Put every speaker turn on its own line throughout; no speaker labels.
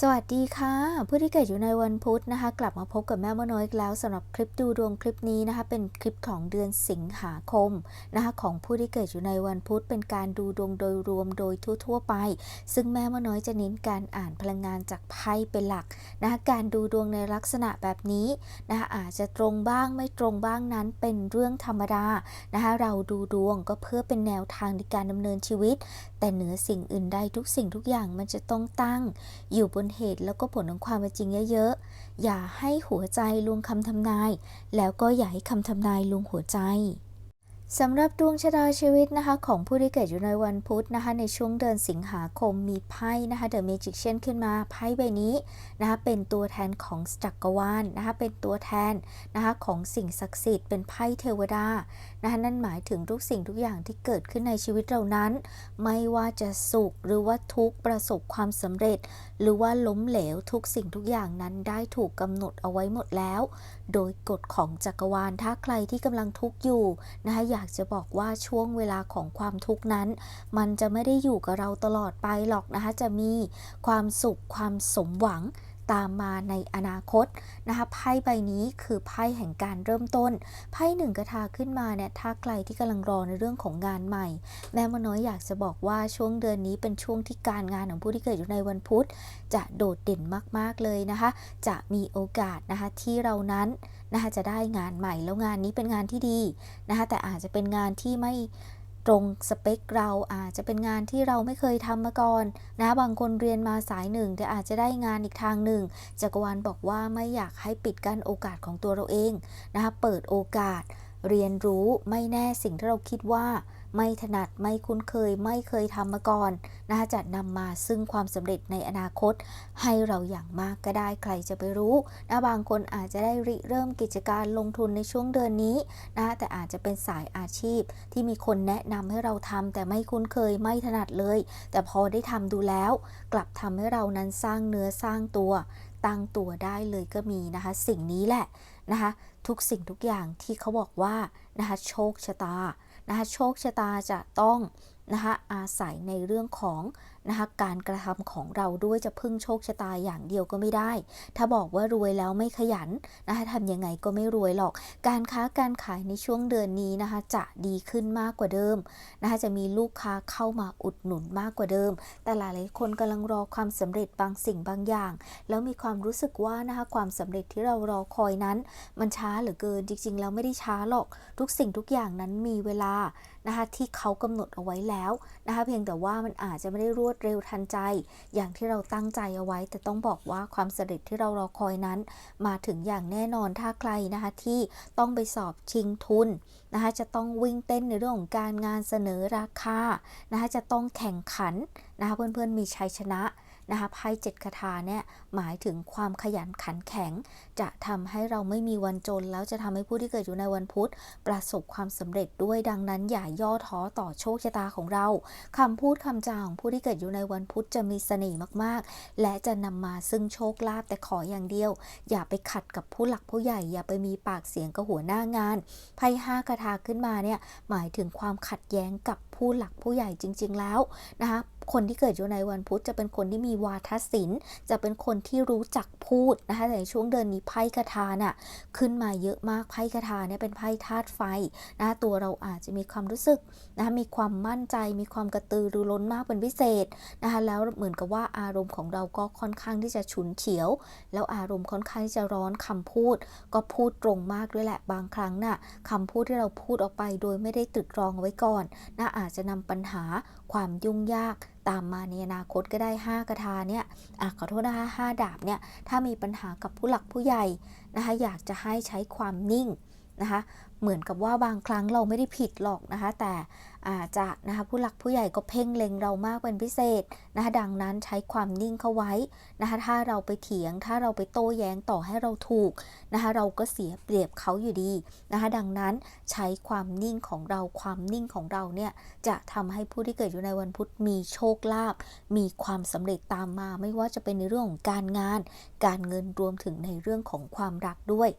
สวัสดีค่ะ ผู้ที่เกิดอยู่ในวันพุธนะคะ กลับมาพบกับแม่มดน้อยอีกแล้วสำหรับคลิปดูดวงคลิปนี้นะคะ เป็นคลิปของเดือนสิงหาคมนะคะ ของผู้ที่เกิดอยู่ในวันพุธเป็นการดูดวงโดยรวมโดยทั่ว ๆ ไป ซึ่งแม่มดน้อยจะเน้นการอ่านพลังงานจากไพ่เป็นหลักนะคะการดูดวงในลักษณะแบบนี้นะคะอาจจะตรงบ้างไม่ตรงบ้างนั้นเป็นเรื่องธรรมดานะคะเราดูดวงก็เพื่อเป็นแนวทางในการดำเนินชีวิตแต่เหนือสิ่งอื่นใดทุกสิ่งทุกอย่างมันจะต้องตั้ง อยู่บนเหตุแล้วก็ผลของความเป็นจริงเยอะๆ อย่าให้หัวใจลวงคำทำนาย แล้วก็อย่าให้คำทำนายลวงหัวใจ สำหรับดวงชะตาชีวิตนะคะของผู้ที่เกิดอยู่ในวันพุธนะคะในช่วงเดือนสิงหาคมมีไพ่นะคะ The Magician ขึ้นมาไพ่ใบนี้นะคะเป็นตัวแทนของจักรวาลนะคะเป็นตัวแทนนะคะของสิ่งศักดิ์สิทธิ์เป็นไพ่เทวดานะคะนั่นหมายถึงทุกสิ่งทุกอย่างที่เกิดขึ้นในชีวิตเรานั้น ไม่ว่าจะสุขหรือว่าทุกประสบความสำเร็จ หรือว่าล้มเหลวทุกสิ่งทุกอย่างนั้นได้ถูกกำหนดเอาไว้หมดแล้ว โดยกฎของจักรวาลถ้าใครที่กำลังทุกข์อยู่นะคะอยากจะบอกว่าช่วงเวลาของความทุกข์นั้น มันจะไม่ได้อยู่กับเราตลอดไปหรอกนะคะจะมีความสุขความสมหวัง ตามมาในอนาคตนะคะไพ่ใบนี้คือไพ่แห่งการเริ่มต้น ไพ่หนึ่งกระทาขึ้นมาเนี่ยถ้าใครที่กำลังรอในเรื่องของงานใหม่ แม่มน้อยอยากจะบอกว่าช่วงเดือนนี้เป็นช่วงที่การงานของผู้ที่เกิดอยู่ในวันพุธ จะโดดเด่นมากๆเลยนะคะ จะมีโอกาสนะคะที่เรานั้นนะคะจะได้งานใหม่แล้วงานนี้เป็นงานที่ดีนะคะแต่อาจจะเป็นงานที่ไม่ ตรงสเปคเราอาจจะเป็นงานที่เราไม่เคยทำมาก่อนนะบางคนเรียนมาสายหนึ่งแต่อาจจะได้งานอีกทางหนึ่งจักรวาลบอกว่าไม่อยากให้ปิดกั้นโอกาสของตัวเราเองนะคะเปิดโอกาสเรียนรู้ไม่แน่สิ่งที่เราคิดว่า ไม่ถนัดไม่คุ้นเคยไม่เคยทำมาก่อนนะคะจะนำมาซึ่งความสำเร็จในอนาคต ให้เราอย่างมากก็ได้ใครจะไปรู้นะบางคนอาจจะได้ริเริ่มกิจการลงทุนในช่วงเดือนนี้นะแต่อาจจะเป็นสายอาชีพที่มีคนแนะนำให้เราทำแต่ไม่คุ้นเคยไม่ถนัดเลย แต่พอได้ทำดูแล้ว กลับทำให้เรานั้นสร้างเนื้อสร้างตัว ตั้งตัวได้เลยก็มีนะคะ สิ่งนี้แหละนะคะทุกสิ่งทุกอย่างที่เขาบอกว่านะคะโชคชะตา นะคะโชคชะตาจะต้องนะคะอาศัยในเรื่องของ นะคะการกระทำของเราด้วยจะพึ่งโชคชะตาอย่างเดียวก็ไม่ได้ ถ้าบอกว่ารวยแล้วไม่ขยันนะคะทำยังไงก็ไม่รวยหรอก การค้าการขายในช่วงเดือนนี้นะคะจะดีขึ้นมากกว่าเดิมนะคะจะมีลูกค้าเข้ามาอุดหนุนมากกว่าเดิม แต่หลายๆคนกำลังรอความสำเร็จบางสิ่งบางอย่าง แล้วมีความรู้สึกว่านะคะความสำเร็จที่เรารอคอยนั้น มันช้าเหลือเกินจริงๆแล้วไม่ได้ช้าหรอก ทุกสิ่งทุกอย่างนั้นมีเวลานะคะที่เขากำหนดเอาไว้แล้วนะคะเพียงแต่ว่ามันอาจจะไม่ได้รวดเร็วทันใจ อย่างที่เราตั้งใจเอาไว้ แต่ต้องบอกว่าความสำเร็จที่เรารอคอยนั้น มาถึงอย่างแน่นอนถ้าใครนะคะที่ต้องไปสอบชิงทุนนะคะจะต้องวิ่งเต้นในเรื่องของการงานเสนอราคานะคะจะต้องแข่งขันนะคะเพื่อนๆมีชัยชนะนะคะไพ่เจ็ดคาถาเนี่ยหมายถึงความขยันขันแข็ง จะทำให้เราไม่มีวันจน แล้วจะทำให้ผู้ที่เกิดอยู่ในวันพุธ ประสบความสำเร็จด้วยดังนั้นอย่าย่อท้อต่อโชคชะตาของเราคำพูดคำจาของผู้ที่เกิดอยู่ในวันพุธจะมีเสน่ห์มากๆ และจะนำมาซึ่งโชคลาภแต่ขออย่างเดียว อย่าไปขัดกับผู้หลักผู้ใหญ่ อย่าไปมีปากเสียงกับหัวหน้างานไพ่ห้าคาถาขึ้นมาเนี่ยหมายถึงความขัดแย้งกับผู้หลักผู้ใหญ่จริง ๆ แล้วนะคะคนที่เกิดอยู่ในวันพุธจะเป็นคนที่มีวาทศิลป์ จะเป็นคนที่รู้จักพูดนะคะในช่วงเดือนนี้ไพ่คาถาน่ะขึ้นมาเยอะมากไพ่คาถาเนี่ยเป็นไพ่ธาตุไฟนะตัวเราอาจจะมีความรู้สึกนะคะมีความมั่นใจ มีความกระตือรือร้นมากเป็นพิเศษนะคะแล้วเหมือนกับว่าอารมณ์ของเราก็ค่อนข้างที่จะฉุนเฉียว แล้วอารมณ์ค่อนข้างที่จะร้อนคำพูด ก็พูดตรงมากด้วยแหละบางครั้งน่ะคำพูดที่เราพูดออกไปโดยไม่ได้ตรึกตรองไว้ก่อนนะอาจจะนำปัญหาความยุ่งยาก ตามมาในอนาคตก็ได้ 5 กระทาเนี่ยอขอโทษนะคะ5ดาบเนี่ยถ้ามีปัญหากับผู้หลักผู้ใหญ่นะคะอยากจะให้ใช้ความนิ่งนะคะ เหมือนกับว่าบางครั้งเราไม่ได้ผิดหรอกนะคะ แต่อาจจะนะคะผู้หลักผู้ใหญ่ก็เพ่งเล็งเรามากเป็นพิเศษนะคะดังนั้นใช้ความนิ่งเข้าไว้นะคะถ้าเราไปเถียง ถ้าเราไปโต้แย้งต่อให้เราถูกนะคะเราก็เสียเปรียบเขาอยู่ดีนะคะดังนั้นใช้ความนิ่งของเราความนิ่งของเราเนี่ยจะทำให้ผู้ที่เกิดอยู่ในวันพุธมีโชคลาภมีความสำเร็จตามมา ไม่ว่าจะเป็นในเรื่องของการงาน การเงินรวมถึงในเรื่องของความรักด้วย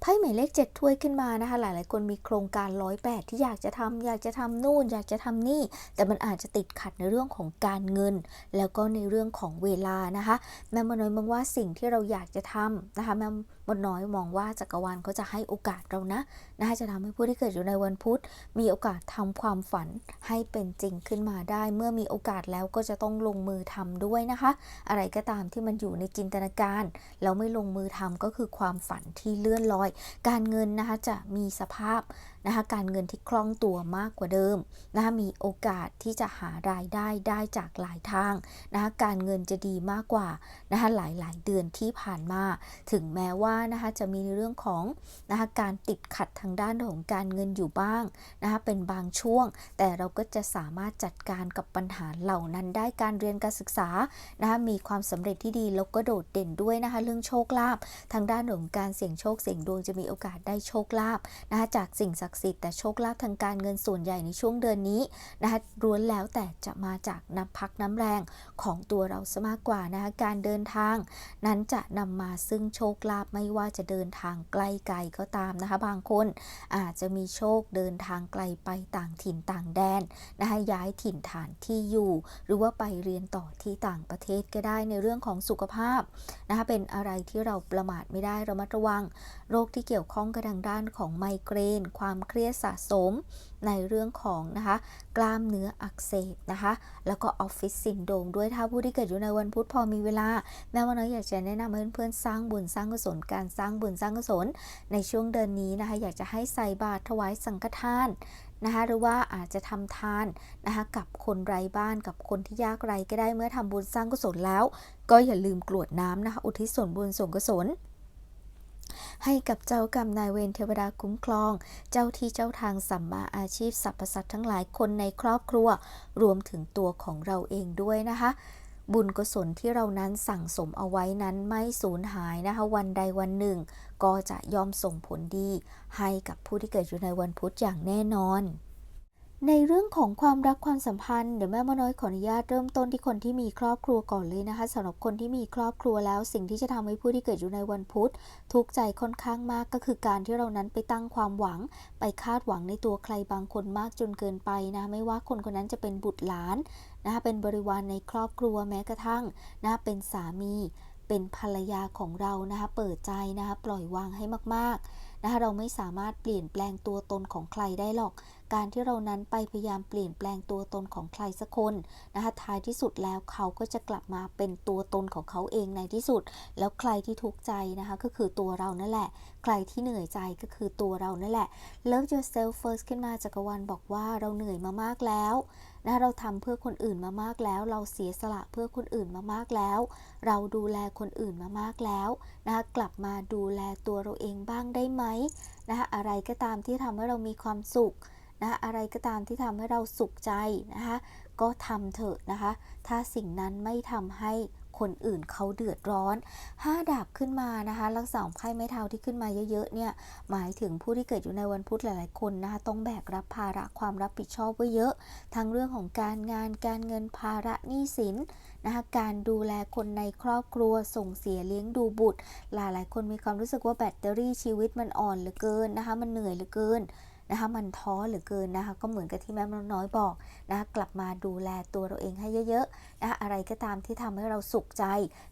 ไพ่หมายเลขเจ็ดถ้วยขึ้นมานะคะ หลายๆ คนมีโครงการร้อยแปดที่อยากจะทำอยากจะทำนู่น อยากจะทำนี่ แต่มันอาจจะติดขัดในเรื่องของการเงิน แล้วก็ในเรื่องของเวลานะคะแม่มดน้อยมองว่าสิ่งที่เราอยากจะทำนะคะแม่ มดน้อยมองว่าจักรวาลเขาจะให้โอกาสเรานะน่าจะทำให้ผู้ที่เกิดอยู่ในวันพุธ มีโอกาสทำความฝันให้เป็นจริงขึ้นมาได้ เมื่อมีโอกาสแล้วก็จะต้องลงมือทำด้วยนะคะ อะไรก็ตามที่มันอยู่ในจินตนาการแล้วไม่ลงมือทำก็คือความฝันที่เลื่อนลอย การเงินนะคะจะมีสภาพนะคะการเงินที่คล่องตัวมากกว่าเดิมนะคะมีโอกาสที่จะหารายได้ได้จากหลายทางนะคะการเงินจะดีมากกว่านะคะหลายๆ เดือนที่ผ่านมา ถึงแม้ว่านะคะจะมีในเรื่องของนะคะการติดขัดทางด้านของการเงินอยู่บ้างนะคะเป็นบางช่วง แต่เราก็จะสามารถจัดการกับปัญหาเหล่านั้นได้การเรียนการศึกษานะคะมีความสำเร็จที่ดีแล้วก็โดดเด่นด้วยนะคะเรื่องโชคลาภทางด้านของการเสี่ยงโชคเสี่ยงดวงจะมีโอกาสได้โชคลาภนะคะจากสิ่งศักดิ์สิทธิ์แต่โชคลาภทางการเงินส่วนใหญ่ในช่วงเดือนนี้นะคะล้วนแล้วแต่จะมาจากน้ำพักน้ำแรงของตัวเราซะมากกว่านะคะการเดินทาง นั้นจะนำมาซึ่งโชคลาภไม่ว่าจะเดินทางไกลไกลก็ตามนะคะบางคนอาจจะมีโชคเดินทางไกลไปต่างถิ่นต่างแดนนะคะย้ายถิ่นฐานที่อยู่ หรือว่าไปเรียนต่อที่ต่างประเทศก็ได้ในเรื่องของสุขภาพนะคะเป็นอะไรที่เราประมาทไม่ได้ระมัดระวัง โรคที่เกี่ยวข้องกับทางด้านของไมเกรน ความเครียดสะสมในเรื่องของนะคะกล้ามเนื้ออักเสบนะคะแล้วก็ออฟฟิศซินโดมด้วยถ้าผู้ที่เกิดอยู่ในวันพุธพอมีเวลา แม่ว่าน้อยอยากจะแนะนำให้เพื่อนๆสร้างบุญสร้างกุศลการสร้างบุญสร้างกุศลในช่วงเดือนนี้นะคะอยากจะให้ใส่บาตรถวายสังฆทานนะคะหรือว่าอาจจะทำทานนะคะกับคนไร้บ้านกับคนที่ยากไร้ก็ได้เมื่อทำบุญสร้างกุศลแล้ว ก็อย่าลืมกรวดน้ำนะคะอุทิศส่วนบุญส่วนกุศล ให้กับเจ้ากรรมนายเวรเทวดาคุ้มครอง เจ้าที่เจ้าทางสัมมาอาชีพสรรพสัตว์ทั้งหลายคนในครอบครัว รวมถึงตัวของเราเองด้วยนะคะบุญกุศลที่เรานั้นสั่งสมเอาไว้นั้นไม่สูญหายนะคะ วันใดวันหนึ่ง ก็จะยอมส่งผลดี ให้กับผู้ที่เกิดอยู่ในวันพุธอย่างแน่นอน ในเรื่องของความรักความสัมพันธ์เดี๋ยวแม่มน้อยขออนุญาตเริ่มต้นที่คนที่มีครอบครัวก่อนเลยนะคะสำหรับคนที่มีครอบครัวแล้ว สิ่งที่จะทำให้ผู้ที่เกิดอยู่ในวันพุธทุกข์ใจค่อนข้างมากก็คือการที่เรานั้นไปตั้งความหวัง ไปคาดหวังในตัวใครบางคนมากจนเกินไปนะไม่ว่าคนคนนั้นจะเป็นบุตรหลานนะคะเป็นบริวารในครอบครัวแม้กระทั่งนะเป็นสามี เป็นภรรยาของเรานะคะเปิดใจนะคะปล่อยวางให้มากๆ นะคะเราไม่สามารถเปลี่ยนแปลงตัวตนของใครได้หรอก การที่เรานั้นไปพยายามเปลี่ยนแปลงตัวตนของใครสักคนนะคะท้ายที่สุดแล้วเขาก็จะกลับมาเป็นตัวตนของเขาเองในที่สุด แล้วใครที่ทุกข์ใจนะคะก็คือตัวเรานั่นแหละ ใครที่เหนื่อยใจก็คือตัวเรานั่นแหละ Love yourself first ขึ้นมาจักรวาลบอกว่าเราเหนื่อยมามากแล้ว นะเราทำเพื่อคนอื่นมามากแล้ว เราเสียสละเพื่อคนอื่นมามากแล้ว เราดูแลคนอื่นมามากแล้วนะคะกลับมาดูแลตัวเราเองบ้างได้ไหมนะคะอะไรก็ตามที่ทำให้เรามีความสุขนะอะไรก็ตามที่ทำให้เราสุขใจนะคะก็ทำเถอะนะคะ ถ้าสิ่งนั้นไม่ทำให้ คนอื่นเขาเดือดร้อน 5 ดาบขึ้นมานะคะลักษณะของไพ่ไม้เท้าที่ขึ้นมาเยอะๆเนี่ยหมายถึงผู้ที่เกิดอยู่ในวันพุธหลายๆคนนะคะต้องแบกรับภาระความรับผิดชอบไว้เยอะ ทั้งเรื่องของการงานการเงินภาระหนี้สินนะคะการดูแลคนในครอบครัวส่งเสียเลี้ยงดูบุตร หลายๆ คนมีความรู้สึกว่าแบตเตอรี่ชีวิตมันอ่อนเหลือเกินนะคะมันเหนื่อยเหลือเกิน นะคะมันท้อเหลือเกินนะคะก็เหมือนกับที่แม่น้อยบอกนะคะกลับมาดูแลตัวเราเองให้เยอะๆนะคะอะไรก็ตามที่ทำให้เราสุขใจ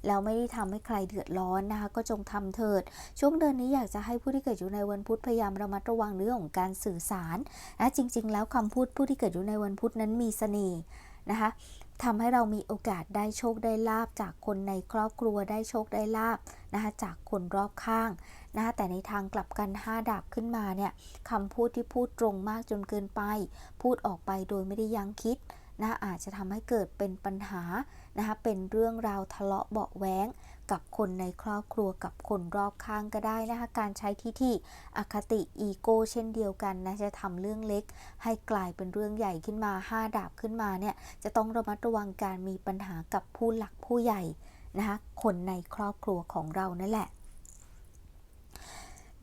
แล้วไม่ได้ทำให้ใครเดือดร้อนนะคะก็จงทำเถิด ช่วงเดือนนี้อยากจะให้ผู้ที่เกิดอยู่ในวันพุธพยายามระมัดระวังเรื่องของการสื่อสารนะจริง ๆ แล้วคำพูดผู้ที่เกิดอยู่ในวันพุธนั้นมีเสน่ห์นะคะทำให้เรามีโอกาสได้โชคได้ลาบจากคนในครอบครัวได้โชคได้ลาบนะคะจากคนรอบข้างนะคะแต่ในทางกลับกัน 5 ดาบขึ้นมาเนี่ยคำพูดที่พูดตรงมากจนเกินไป พูดออกไปโดยไม่ได้ยั้งคิดนะอาจจะทำให้เกิดเป็นปัญหานะคะเป็นเรื่องราวทะเลาะเบาแว้งกับคนในครอบครัวกับคนรอบข้างก็ได้นะคะการใช้ที่ที่อคติอีโก้เช่นเดียวกันนะจะทำเรื่องเล็ก ให้กลายเป็นเรื่องใหญ่ขึ้นมา 5 ดาบขึ้นมาเนี่ยจะต้องระมัดระวังการมีปัญหากับผู้หลักผู้ใหญ่นะคะคนในครอบครัวของเรานั่นแหละ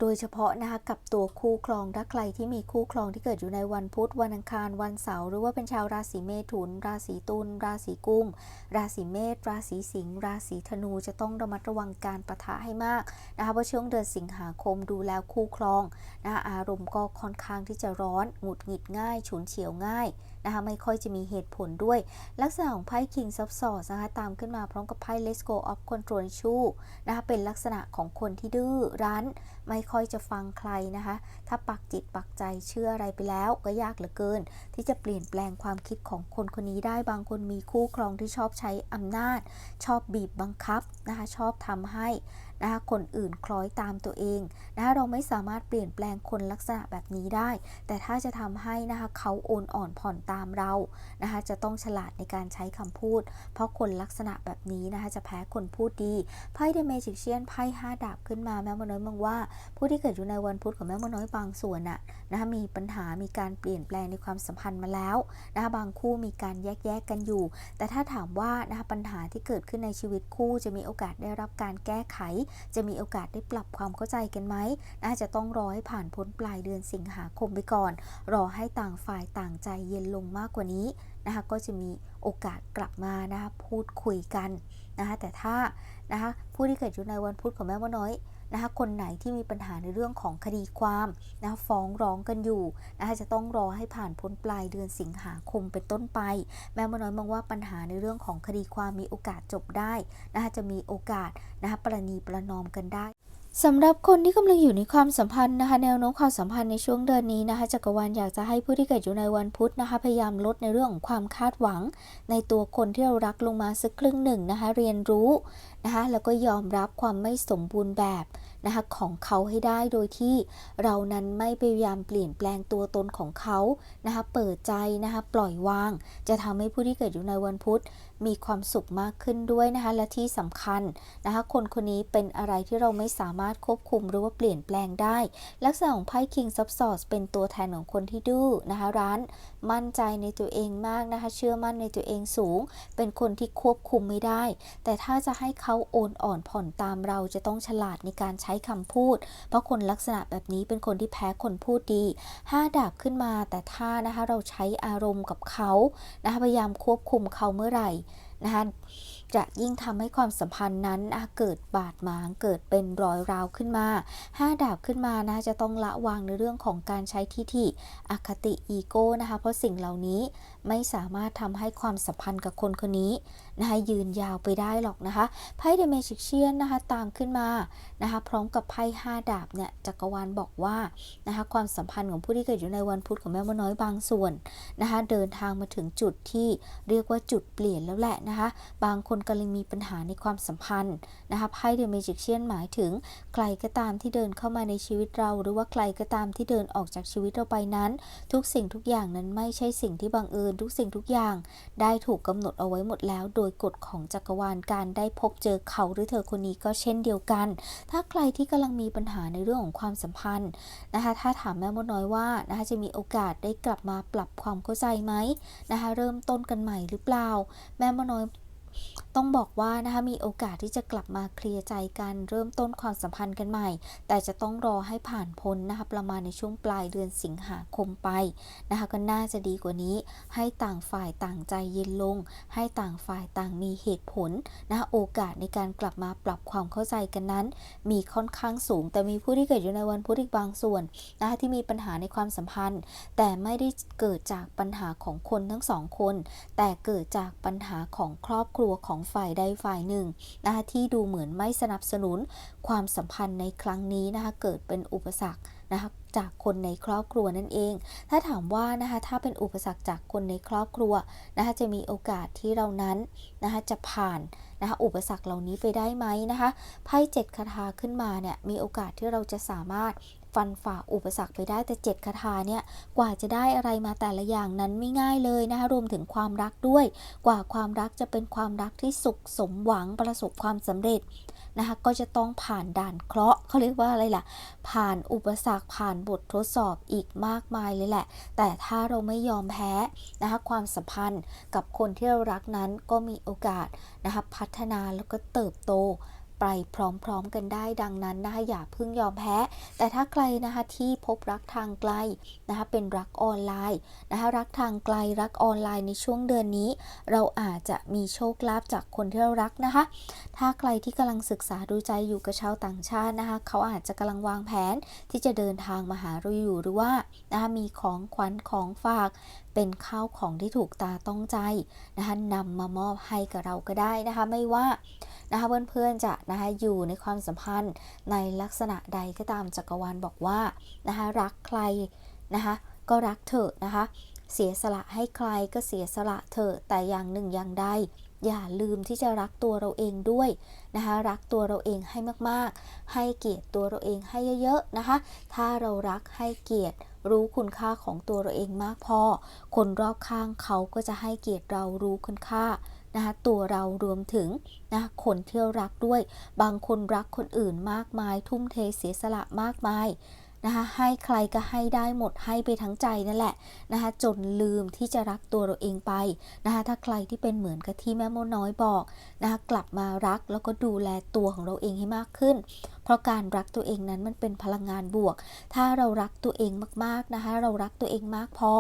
โดยเฉพาะนะคะกับตัวคู่ครองถ้าใครที่มีคู่ครองที่เกิดอยู่ในวันพุธ วันอังคาร วันเสาร์หรือว่าเป็นชาวราศีเมถุน ราศีตุลราศีกุม ราศีเมษราศีสิงห์ราศีธนูจะต้องระมัดระวังการประทะให้มากนะคะเพราะช่วงเดือนสิงหาคมดูแล้วคู่ครองนะคะอารมณ์ก็ค่อนข้างที่จะร้อนหงุดหงิดง่าย ฉุนเฉียวง่ายนะคะไม่ค่อยจะมีเหตุผลด้วย ลักษณะของไพ่ King of Swords นะคะตามขึ้นมาพร้อมกับไพ่ Let's Go of Control ชูนะคะเป็นลักษณะของคนที่ดื้อรั้น ไม่ค่อยจะฟังใครนะคะ ถ้าปักจิตปักใจเชื่ออะไรไปแล้วก็ยากเหลือเกิน ที่จะเปลี่ยนแปลงความคิดของคนคนนี้ได้บางคนมีคู่ครองที่ชอบใช้อำนาจ ชอบบีบบังคับนะคะชอบทำให้ นะคะคนอื่นคล้อยตามตัวเองนะคะเราไม่สามารถเปลี่ยนแปลงคนลักษณะแบบนี้ได้ แต่ถ้าจะทำให้นะคะเขาโอนอ่อนผ่อนตามเรานะคะจะต้องฉลาดในการใช้คำพูด เพราะคนลักษณะแบบนี้นะคะจะแพ้คนพูดดีไพ่เดเมจิกเชียนไพ่ห้าดาบขึ้นมาแม่มดน้อยมองว่า ผู้ที่เกิดอยู่ในวันพุธของแม่มดน้อยบางส่วนน่ะนะคะมีปัญหามีการเปลี่ยนแปลงในความสัมพันธ์มาแล้วนะคะบางคู่มีการแยกแยกกันอยู่ แต่ถ้าถามว่านะคะปัญหาที่เกิดขึ้นในชีวิตคู่จะมีโอกาสได้รับการแก้ไขจะมีโอกาสได้ปรับความเข้าใจกันไหมน่าจะต้องรอให้ผ่านพ้นปลายเดือนสิงหาคมไปก่อน รอให้ต่างฝ่ายต่างใจเย็นลงมากกว่านี้นะคะก็จะมีโอกาสกลับมานะคะพูดคุยกันนะคะแต่ถ้านะคะผู้ที่เกิดอยู่ในวันพุธของแม่มดน้อย นะคะคนไหนที่มีปัญหาในเรื่องของคดีความนะฟ้องร้องกันอยู่นะคะจะต้องรอให้ผ่านพ้นปลายเดือนสิงหาคมเป็นต้นไป แม่มน้อยมองว่าปัญหาในเรื่องของคดีความมีโอกาสจบได้นะคะจะมีโอกาสนะคะประนีประนอมกันได้ สำหรับคนที่กำลังอยู่ในความสัมพันธ์นะคะแนวโน้มความสัมพันธ์ในช่วงเดือนนี้นะคะจักรวาลอยากจะให้ผู้ที่เกิดอยู่ในวันพุธนะคะพยายามลดในเรื่องของความคาดหวัง ในตัวคนที่เรารักลงมาสักครึ่งหนึ่งนะคะเรียนรู้นะคะแล้วก็ยอมรับความไม่สมบูรณ์แบบนะคะของเขาให้ได้โดยที่เรานั้นไม่พยายามเปลี่ยนแปลงตัวตนของเขานะคะเปิดใจนะคะปล่อยวาง จะทำให้ผู้ที่เกิดอยู่ในวันพุธ มีความสุขมากขึ้นด้วยนะคะ และที่สำคัญนะคะ คนคนนี้เป็นอะไรที่เราไม่สามารถควบคุมหรือว่าเปลี่ยนแปลงได้ ลักษณะของไพ่ King of Swords เป็นตัวแทนของคนที่ดื้อนะคะร้านมั่นใจในตัวเองมากนะคะ เชื่อมั่นในตัวเองสูง เป็นคนที่ควบคุมไม่ได้ แต่ถ้าจะให้เขาโอนอ่อนผ่อนตามเราจะต้องฉลาดในการใช้คำพูด เพราะคนลักษณะแบบนี้เป็นคนที่แพ้คนพูดดีห้าดาบขึ้นมาแต่ถ้านะคะเราใช้อารมณ์กับเขานะคะพยายามควบคุมเขาเมื่อไหร่ นะคะจะยิ่งทำให้ความสัมพันธ์นั้นเกิดบาดหมางเกิดเป็นรอยร้าวขึ้นมาห้าดาบขึ้นมานะคะจะต้องละวางในเรื่องของการใช้ทิฐิอคติอีโก้นะคะเพราะสิ่งเหล่านี้ไม่สามารถทำให้ความสัมพันธ์กับคนคนนี้นะคะยืนยาวไปได้หรอกนะคะไพ่เดเมจิกเชียนนะคะตามขึ้นมานะคะพร้อมกับไพ่ห้าดาบเนี่ยจักรวาลบอกว่านะคะความสัมพันธ์ของผู้ที่เกิดอยู่ในวันพุธของแม่มดน้อยบางส่วนนะคะเดินทางมาถึงจุดที่เรียกว่าจุดเปลี่ยนแล้วแหละนะคะบางคนกำลังมีปัญหาในความสัมพันธ์นะคะไพ่เดเมจิกเชียนหมายถึงใครก็ตามที่เดินเข้ามาในชีวิตเรา หรือว่าใครก็ตามที่เดินออกจากชีวิตเราไปนั้น ทุกสิ่งทุกอย่างนั้นไม่ใช่สิ่งที่บังเอิญทุกสิ่งทุกอย่างได้ถูกกำหนดเอาไว้หมดแล้วโดยยกฎของจักรวาลการได้พบเจอเขาหรือเธอคนนี้ก็เช่นเดียวกัน ถ้าใครที่กำลังมีปัญหาในเรื่องของความสัมพันธ์นะคะ ถ้าถามแม่มดน้อยว่านะคะจะมีโอกาสได้กลับมาปรับความเข้าใจไหมนะคะ เริ่มต้นกันใหม่หรือเปล่า แม่มดน้อย ต้องบอกว่านะคะมีโอกาสที่จะกลับมาเคลียร์ใจกันเริ่มต้นความสัมพันธ์กันใหม่ แต่จะต้องรอให้ผ่านพ้นนะคะประมาณในช่วงปลายเดือนสิงหาคมไปนะคะก็น่าจะดีกว่านี้ ให้ต่างฝ่ายต่างใจเย็นลง ให้ต่างฝ่ายต่างมีเหตุผลนะคะโอกาสในการกลับมาปรับความเข้าใจกันนั้น มีค่อนข้างสูง แต่มีผู้ที่เกิดอยู่ในวันพุธอีกบางส่วนนะคะที่มีปัญหาในความสัมพันธ์ แต่ไม่ได้เกิดจากปัญหาของคนทั้งสองคน แต่เกิดจากปัญหาของครอบครัวัวของฝ่ายใดฝ่ายหนึ่งนะคะที่ดูเหมือนไม่สนับสนุนความสัมพันธ์ในครั้งนี้นะคะเกิดเป็นอุปสรรคนะคะจากคนในครอบครัวนั่นเอง ถ้าถามว่านะคะถ้าเป็นอุปสรรคจากคนในครอบครัวนะคะจะมีโอกาสที่เรานั้นนะคะจะผ่านนะคะอุปสรรคเหล่านี้ไปได้ไหมนะคะไพ่เจ็ดคาถาขึ้นมาเนี่ยมีโอกาสที่เราจะสามารถ ฟันฝ่าอุปสรรคไปได้แต่เจ็ดคาถาเนี่ยกว่าจะได้อะไรมาแต่ละอย่างนั้นไม่ง่ายเลยนะคะรวมถึงความรักด้วย กว่าความรักจะเป็นความรักที่สุขสมหวังประสบความสำเร็จนะคะก็จะต้องผ่านด่านเคราะห์เขาเรียกว่าอะไรล่ะ ผ่านอุปสรรคผ่านบททดสอบอีกมากมายเลยแหละ แต่ถ้าเราไม่ยอมแพ้นะคะความสัมพันธ์กับคนที่เรารักนั้นก็มีโอกาสนะคะพัฒนาแล้วก็เติบโต ไปพร้อมๆกันได้ดังนั้นนะคะอย่าเพิ่งยอมแพ้ แต่ถ้าใครนะคะที่พบรักทางไกลนะคะเป็นรักออนไลน์นะคะรักทางไกลรักออนไลน์ในช่วงเดือนนี้ เราอาจจะมีโชคลาภจากคนที่เรารักนะคะ ถ้าใครที่กำลังศึกษาดูใจอยู่กับชาวต่างชาตินะคะเขาอาจจะกำลังวางแผนที่จะเดินทางมาหาเราอยู่หรือว่านะคะมีของขวัญของฝากเป็นข้าวของที่ถูกตาต้องใจนะคะนำมามอบให้กับเราก็ได้นะคะ ไม่ว่า นะคะเพื่อนๆจะนะคะอยู่ในความสัมพันธ์ในลักษณะใดก็ตามจักรวาลบอกว่านะคะรักใครนะคะก็รักเถอะนะคะเสียสละให้ใครก็เสียสละเถอะแต่อย่างหนึ่งอย่างใดอย่าลืมที่จะรักตัวเราเองด้วยนะคะรักตัวเราเองให้มากๆ ให้เกียรติตัวเราเองให้เยอะๆนะคะถ้าเรารักให้เกียรติรู้คุณค่าของตัวเราเองมากพอ คนรอบข้างเขาก็จะให้เกียรติเรารู้คุณค่า นะคะตัวเรารวมถึงนะคนที่รารักด้วย บางคนรักคนอื่นมากมาย ทุ่มเทเสียสละมากมายนะคะให้ใครก็ให้ได้หมดให้ไปทั้งใจนั่นแหละนะคะจนลืมที่จะรักตัวเราเองไปนะคะถ้าใครที่เป็นเหมือนกับที่แม่โมน้อยบอกนะคะกลับมารักแล้วก็ดูแลตัวของเราเองให้มากขึ้น เพราะการรักตัวเองนั้นมันเป็นพลังงานบวก ถ้าเรารักตัวเองมากๆนะคะเรารักตัวเองมากพอ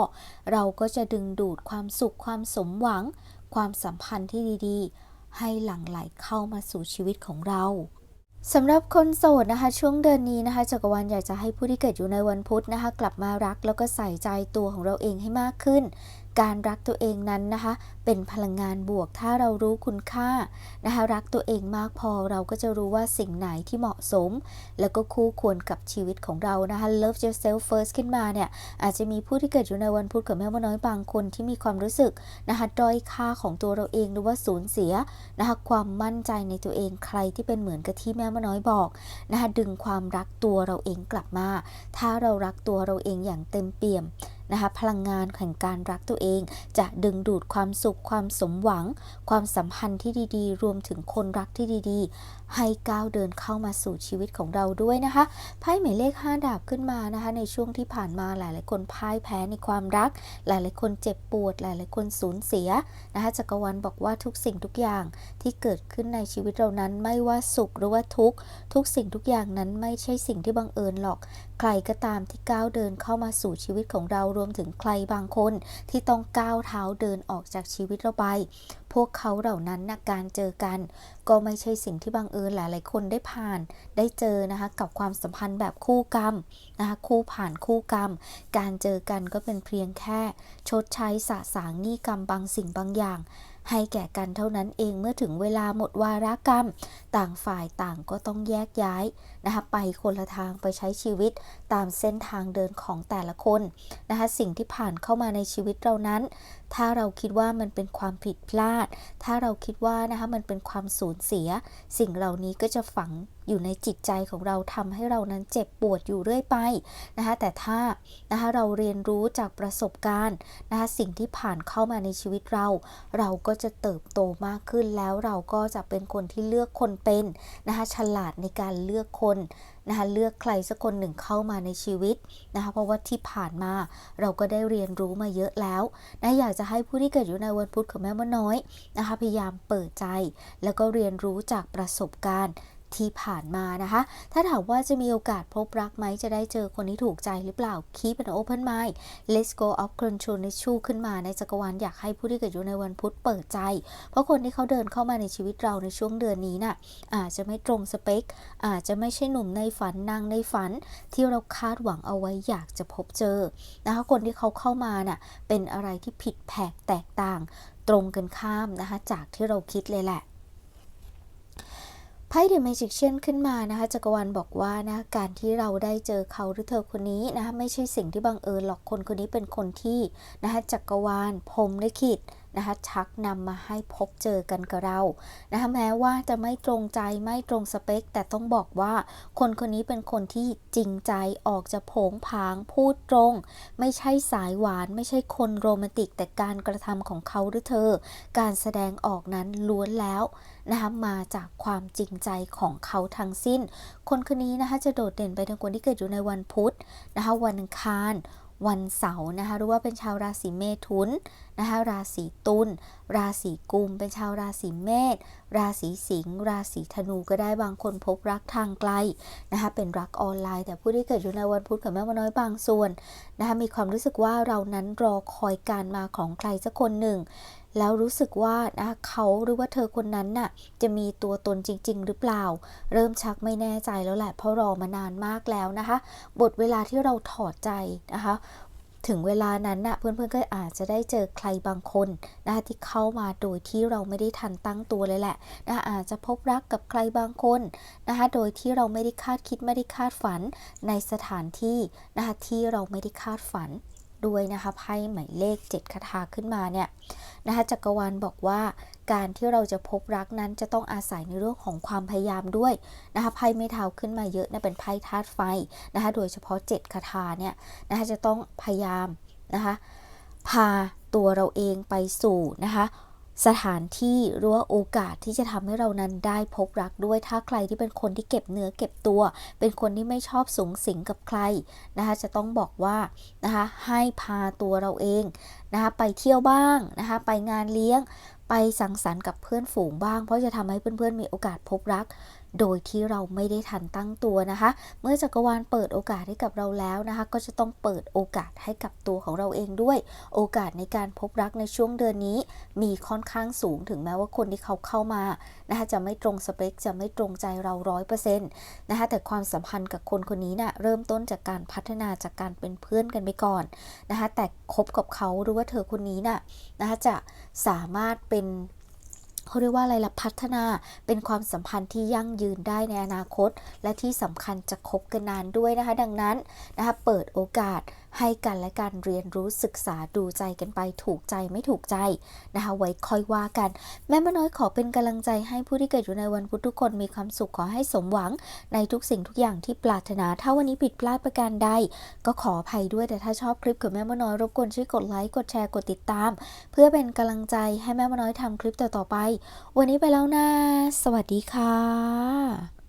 เราก็จะดึงดูดความสุขความสมหวัง ความสัมพันธ์ที่ดีๆ ให้หลั่งไหลเข้ามาสู่ชีวิตของเราสำหรับคนโสดนะคะ ช่วงเดือนนี้นะคะจักรวาลอยากจะให้ผู้ที่เกิดอยู่ในวันพุธนะคะ กลับมารักแล้วก็ใส่ใจตัวของเราเองให้มากขึ้น การรักตัวเองนั้นนะคะ เป็นพลังงานบวกถ้าเรารู้คุณค่านะคะรักตัวเองมากพอเราก็จะรู้ว่าสิ่งไหนที่เหมาะสม แล้วก็คู่ควรกับชีวิตของเรานะคะ love yourself first ขึ้นมาเนี่ย อาจจะมีผู้ที่เกิดอยู่ในวันพุธกับแม่มน้อยบางคนที่มีความรู้สึกนะคะด้อยค่าของตัวเราเองหรือว่าสูญเสียนะคะความมั่นใจในตัวเองใครที่เป็นเหมือนกับที่แม่มน้อยบอกนะคะดึงความรักตัวเราเองกลับมา ถ้าเรารักตัวเราเองอย่างเต็มเปี่ยมนะคะพลังงานแห่งการรักตัวเอง จะดึงดูดความสุขความสมหวัง ความสัมพันธ์ที่ดีๆ รวมถึงคนรักที่ดีๆ ให้ก้าวเดินเข้ามาสู่ชีวิตของเราด้วยนะคะไพ่หมายเลข 5 ดาบขึ้นมานะคะ ในช่วงที่ผ่านมาหลายๆ คนพ่ายแพ้ในความรัก หลายๆ คนเจ็บปวด หลายๆ คนสูญเสียนะคะจักรวาลบอกว่าทุกสิ่งทุกอย่างที่เกิดขึ้นในชีวิตเรานั้นไม่ว่าสุขหรือว่าทุกข์ทุกสิ่งทุกอย่างนั้นไม่ใช่สิ่งที่บังเอิญหรอก ใครก็ตามที่ก้าวเดินเข้ามาสู่ชีวิตของเรารวมถึงใครบางคนที่ต้องก้าวเท้าเดินออกจากชีวิตเราไป พวกเขาเหล่านั้นนะการเจอกัน ก็ไม่ใช่สิ่งที่บังเอิญหลายๆคนได้ผ่านได้เจอนะคะกับความสัมพันธ์แบบคู่กรรมนะคะคู่ผ่านคู่กรรม การเจอกันก็เป็นเพียงแค่ ชดใช้สะสางหนี้กรรมบางสิ่งบางอย่างให้แก่กันเท่านั้นเองเมื่อถึงเวลาหมดวาระกรรม ต่างฝ่ายต่างก็ต้องแยกย้าย นะคะไปคนละทางไปใช้ชีวิตตามเส้นทางเดินของแต่ละคนนะคะสิ่งที่ผ่านเข้ามาในชีวิตเรานั้น ถ้าเราคิดว่ามันเป็นความผิดพลาด ถ้าเราคิดว่านะคะมันเป็นความสูญเสีย สิ่งเหล่านี้ก็จะฝังอยู่ในจิตใจของเราทำให้เรานั้นเจ็บปวดอยู่เรื่อยไปนะคะแต่ถ้านะคะเราเรียนรู้จากประสบการณ์นะคะสิ่งที่ผ่านเข้ามาในชีวิตเรา เราก็จะเติบโตมากขึ้นแล้วเราก็จะเป็นคนที่เลือกคนเป็นนะคะฉลาดในการเลือกคนนะคะเลือกใครสักคนหนึ่งเข้ามาในชีวิตนะคะเพราะว่าที่ผ่านมาเราก็ได้เรียนรู้มาเยอะแล้วนะอยากจะให้ผู้ที่เกิดอยู่ในวันพุธของแม่มดน้อยนะคะพยายามเปิดใจ แล้วก็เรียนรู้จากประสบการณ์ ที่ผ่านมานะคะ ถ้าถามว่าจะมีโอกาสพบรักไหมจะได้เจอคนที่ถูกใจหรือเปล่า Keep an open mind Let's go of control ในชูขึ้นมาในจักรวาลอยากให้ผู้ที่เกิดอยู่ในวันพุธเปิดใจ เพราะคนที่เขาเดินเข้ามาในชีวิตเราในช่วงเดือนนี้น่ะอาจจะไม่ตรงสเปค อาจจะไม่ใช่หนุ่มในฝันนางในฝัน ที่เราคาดหวังเอาไว้อยากจะพบเจอนะคะคนที่เขาเข้ามาน่ะเป็นอะไรที่ผิดแผกแตกต่าง ตรงกันข้ามนะคะจากที่เราคิดเลยแหละ ไพ่ The Magician ขึ้นมานะคะจักรวาลบอกว่านะการที่เราได้เจอเขาหรือเธอคนนี้นะคะไม่ใช่สิ่งที่บังเอิญหรอกคนคนนี้เป็นคนที่นะคะจักรวาลพรมลิขิต นะคะชักนำมาให้พบเจอกันกับเรานะคะแม้ว่าจะไม่ตรงใจไม่ตรงสเปค แต่ต้องบอกว่าคนคนนี้เป็นคนที่จริงใจออกจะโผงผางพูดตรง ไม่ใช่สายหวาน ไม่ใช่คนโรแมนติก แต่การกระทำของเขาหรือเธอ การแสดงออกนั้นล้วนแล้วนะคะมาจากความจริงใจของเขาทั้งสิ้น คนคนนี้นะคะจะโดดเด่นไปทางคนที่เกิดอยู่ในวันพุธนะคะวันอังคาร วันเสาร์นะคะรู้ว่าเป็นชาวราศีเมถุนนะคะราศีตุลราศีกุม เป็นชาวราศีเมษราศีสิงห์ราศีธนูก็ได้บางคนพบรักทางไกลนะคะเป็นรักออนไลน์ แต่ผู้ที่เกิดอยู่ในวันพุธกับแม่มดน้อยบางส่วนนะคะมีความรู้สึกว่าเรานั้นรอคอยการมาของใครสักคนหนึ่ง แล้วรู้สึกว่านะเขาหรือว่าเธอคนนั้นน่ะจะมีตัวตนจริง ๆ หรือเปล่า เริ่มชักไม่แน่ใจแล้วแหละเพราะรอมานานมากแล้วนะคะ บทเวลาที่เราถอดใจนะคะถึงเวลานั้นน่ะเพื่อนๆก็อาจจะได้เจอใครบางคนนะคะที่เข้ามาโดยที่เราไม่ได้ทันตั้งตัวเลยแหละนะคะอาจจะพบรักกับใครบางคนนะคะโดยที่เราไม่ได้คาดคิดไม่ได้คาดฝันในสถานที่นะคะที่เราไม่ได้คาดฝัน ด้วยนะคะไพ่หมายเลข 7 คาถาขึ้นมาเนี่ยนะคะจักรวาลบอกว่าการที่เราจะพบรักนั้นจะต้องอาศัยในเรื่องของความพยายามด้วยนะคะไพ่ไม่เท้าขึ้นมาเยอะนะเป็นไพ่ธาตุไฟนะคะโดยเฉพาะ 7 คาถาเนี่ยนะคะจะต้องพยายามนะคะพาตัวเราเองไปสู่นะคะ สถานที่หรือว่าโอกาสที่จะทำให้เรานั้นได้พบรักด้วย ถ้าใครที่เป็นคนที่เก็บเนื้อเก็บตัว เป็นคนที่ไม่ชอบสูงสิงกับใครนะคะจะต้องบอกว่านะคะให้พาตัวเราเองนะคะไปเที่ยวบ้างนะคะไปงานเลี้ยง ไปสังสรรค์กับเพื่อนฝูงบ้าง เพราะจะทำให้เพื่อนๆมีโอกาสพบรัก โดยที่เราไม่ได้ทันตั้งตัวนะคะ เมื่อจักรวาลเปิดโอกาสให้กับเราแล้วนะคะ ก็จะต้องเปิดโอกาสให้กับตัวของเราเองด้วย โอกาสในการพบรักในช่วงเดือนนี้ มีค่อนข้างสูงถึงแม้ว่าคนที่เขาเข้ามานะคะจะไม่ตรงสเปคจะไม่ตรงใจเราร้อยเปอร์เซ็นต์นะคะแต่ความสัมพันธ์กับคนคนนี้นะ่ะเริ่มต้นจากการพัฒนาจากการเป็นเพื่อนกันไปก่อนนะคะแต่คบกับเขาหรือว่าเธอคนนี้น่ะนะคะจะสามารถเป็น เขาเรียกว่าอะไรล่ะพัฒนาเป็นความสัมพันธ์ที่ยั่งยืนได้ในอนาคต และที่สำคัญจะคบกันนานด้วยนะคะ ดังนั้นนะคะเปิดโอกาส ให้กันและการเรียนรู้ศึกษาดูใจกันไปถูกใจไม่ถูกใจนะคะไว้ค่อยว่ากัน แม่มน้อยขอเป็นกำลังใจให้ผู้ที่เกิดอยู่ในวันพุธทุกคนมีความสุขขอให้สมหวัง ในทุกสิ่งทุกอย่างที่ปรารถนา ถ้าวันนี้ผิดพลาดประการใด ก็ขออภัยด้วยแต่ถ้าชอบคลิปของแม่มน้อยรบกวนช่วยกดไลค์กดแชร์กดติดตาม เพื่อเป็นกำลังใจให้แม่มน้อยทำคลิปต่อๆไป วันนี้ไปแล้วนะ สวัสดีค่ะ